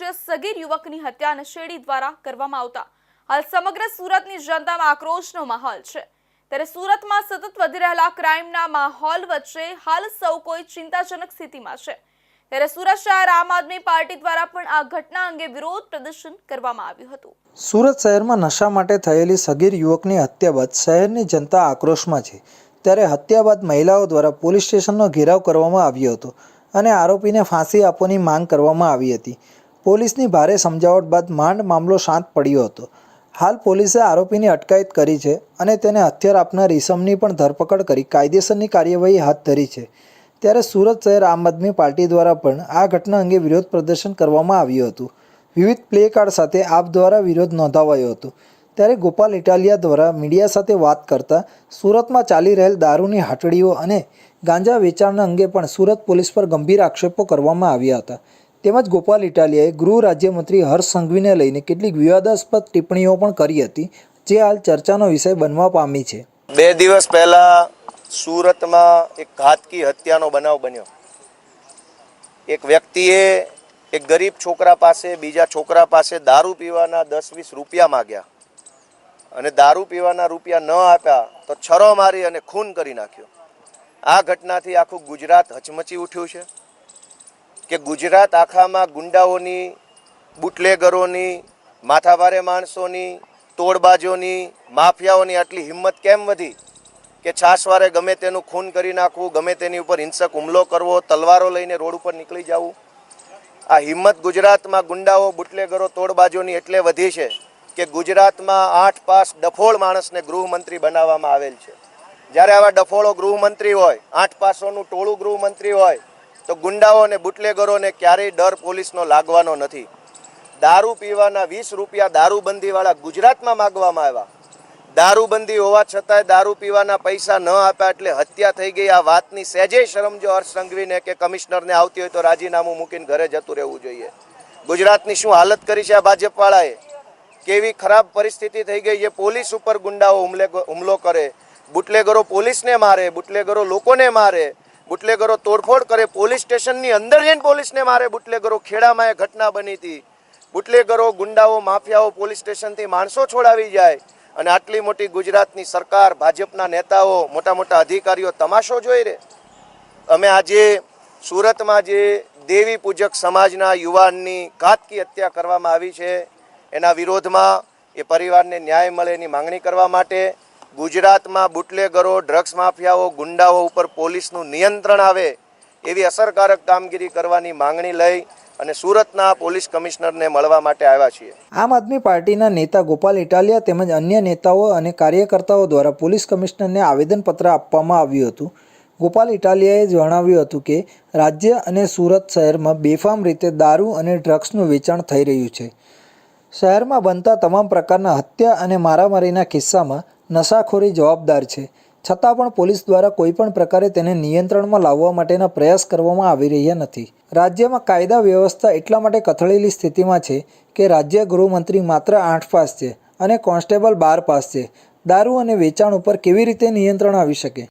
સગીર યુવકની હત્યા નશેડી દ્વારા કરવામાં આવતા. હાલ સમગ્ર સુરતની જનતામાં આક્રોશનો માહોલ છે. ત્યારે સુરતમાં સતત વધી રહેલા ક્રાઇમના માહોલ વચ્ચે હાલ સૌ કોઈ ચિંતાજનક સ્થિતિમાં છે. ત્યારે સુરત શહેર આમ આદમી પાર્ટી દ્વારા પણ આ ઘટના અંગે વિરોધ પ્રદર્શન કરવામાં આવ્યું હતું. સુરત શહેરમાં નશા માટે થયેલી સગીર યુવકની હત્યા બાદ શહેરની જનતા આક્રોશમાં છે. ત્યારે હત્યા બાદ મહિલાઓ દ્વારા પોલીસ સ્ટેશનનો ઘેરાવ કરવામાં આવ્યો હતો અને આરોપીને ફાંસી આપવાની માંગ કરવામાં આવી હતી. પોલીસની ભારે સમજાવટ બાદ માંડ મામલો શાંત પડ્યો હતો. હાલ પોલીસે આરોપીની અટકાયત કરી છે અને તેને હથિયાર આપનાર ઈસમની પણ ધરપકડ કરી કાયદેસરની કાર્યવાહી હાથ ધરી છે. ત્યારે સુરત શહેર આમ આદમી પાર્ટી દ્વારા પણ આ ઘટના અંગે વિરોધ પ્રદર્શન કરવામાં આવ્યું હતું. વિવિધ પ્લે કાર્ડ સાથે આપ દ્વારા વિરોધ નોંધાવાયો હતો. ત્યારે ગોપાલ ઇટાલિયા દ્વારા મીડિયા સાથે વાત કરતા સુરતમાં ચાલી રહેલ દારૂની હાટડીઓ અને ગાંજા વેચાણ અંગે પણ સુરત પોલીસ પર ગંભીર આક્ષેપો કરવામાં આવ્યા હતા. તેમજ ગોપાલ ઇટાલિયાએ ગૃહ રાજ્યમંત્રી હર્ષ સંઘવીને લઈને કેટલીક વિવાદાસ્પદ ટિપ્પણીઓ પણ કરી હતી, જે હાલ ચર્ચાનો વિષય બનવા પામી છે. બે દિવસ પહેલા સુરતમાં એક ઘાતકી હત્યાનો બનાવ બન્યો. એક વ્યક્તિએ એક ગરીબ છોકરા પાસે, બીજા છોકરા પાસે દારૂ પીવાના દસ વીસ રૂપિયા માગ્યા. અને દારૂ પીવાના રૂપિયા ન આપ્યા તો છરો મારી અને ખૂન કરી નાખ્યો. આ ઘટનાથી આખું ગુજરાત હચમચી ઉઠ્યું છે. કે ગુજરાત આખામાં ગુંડાઓની, બુટલેગરોની, માથાભારે માણસોની, તોડબાજોની, માફિયાઓની આટલી હિંમત કેમ વધી? કે છાસવારે ગમે તેનું ખૂન કરી નાખવું, ગમે તેની ઉપર હિંસક હુમલો કરવો, તલવારો લઈને રોડ ઉપર નીકળી જવું? આ હિંમત ગુજરાતમાં ગુંડાઓ, બુટલેગરો, તોડબાજોની એટલે વધી છે કે ગુજરાતમાં આઠ પાસ ડફોળ માણસને ગૃહમંત્રી બનાવવામાં આવેલ છે. જ્યારે આવા ડફોળો ગૃહમંત્રી હોય, આઠ પાસોનું ટોળું ગૃહમંત્રી હોય તો ગુંડાઓ અને બુટલેગરોને ક્યારેય ડર પોલીસનો લાગવાનો નથી. દારૂ પીવાના વીસ રૂપિયા દારૂબંધીવાળા ગુજરાતમાં માગવામાં આવ્યા. દારૂબંધી હોવા છતાંય દારૂ પીવાના પૈસા ન આપ્યા એટલે હત્યા થઈ ગઈ. આ વાતની સહેજે શરમ જો હર્ષ સંઘવીને કે કમિશનરને આવતી હોય તો રાજીનામું મૂકીને ઘરે જતું રહેવું જોઈએ. ગુજરાતની શું હાલત કરી છે આ ભાજપવાળાએ? કેવી ખરાબ પરિસ્થિતિ થઈ ગઈ છે પોલીસ ઉપર ગુંડાઓ હુમલે હુમલો કરે. બુટલેગરો પોલીસને મારે, બુટલેગરો લોકોને મારે. બુટલેગરો તોડફોડ કરે, પોલીસ સ્ટેશનની અંદર જઈને પોલીસને મારે બુટલેગરો. ખેડામાં એ ઘટના બની હતી. બુટલેગરો, ગુંડાઓ, માફિયાઓ પોલીસ સ્ટેશનથી માણસો છોડાવી જાય અને આટલી મોટી ગુજરાતની સરકાર, ભાજપના નેતાઓ મોટા મોટા અધિકારીઓ તમાશો જોઈ રહે. અમે આજે સુરતમાં જે દેવી પૂજક સમાજના યુવાનની ઘાતકી હત્યા કરવામાં આવી છે, એના વિરોધમાં એ પરિવારને ન્યાય મળે એની માંગણી કરવા માટે ગુજરાતમાં બુટલેગરો ડ્રગ્સ માફિયાઓ, ગુંડાઓ ઉપર પોલીસનું નિયંત્રણ આવે એવી અસરકારક કામગીરી કરવાની માંગણી લઈ અને સુરતના પોલીસ કમિશનરને મળવા માટે આવ્યા છીએ. આમ આદમી પાર્ટીના નેતા ગોપાલ ઇટાલિયા તેમજ અન્ય નેતાઓ અને કાર્યકર્તાઓ દ્વારા પોલીસ કમિશનરને આવેદનપત્ર આપવામાં આવ્યું હતું. ગોપાલ ઇટાલિયાએ જણાવ્યું હતું કે, રાજ્ય અને સુરત શહેરમાં બેફામ રીતે દારૂ અને ડ્રગ્સનું વેચાણ થઈ રહ્યું છે. શહેરમાં બનતા તમામ પ્રકારના હત્યા અને મારામારીના કિસ્સામાં નશાખોરી જવાબદાર છે. છતાં પણ પોલીસ દ્વારા કોઈપણ પ્રકારે તેને નિયંત્રણમાં લાવવા માટેના પ્રયાસ કરવામાં આવી રહ્યા નથી. રાજ્યમાં કાયદા વ્યવસ્થા એટલા માટે કથળેલી સ્થિતિમાં છે કે રાજ્ય ગૃહમંત્રી માત્ર આઠ પાસ છે અને કોન્સ્ટેબલ બાર પાસ છે. દારૂ અને વેચાણ ઉપર કેવી રીતે નિયંત્રણ આવી શકે?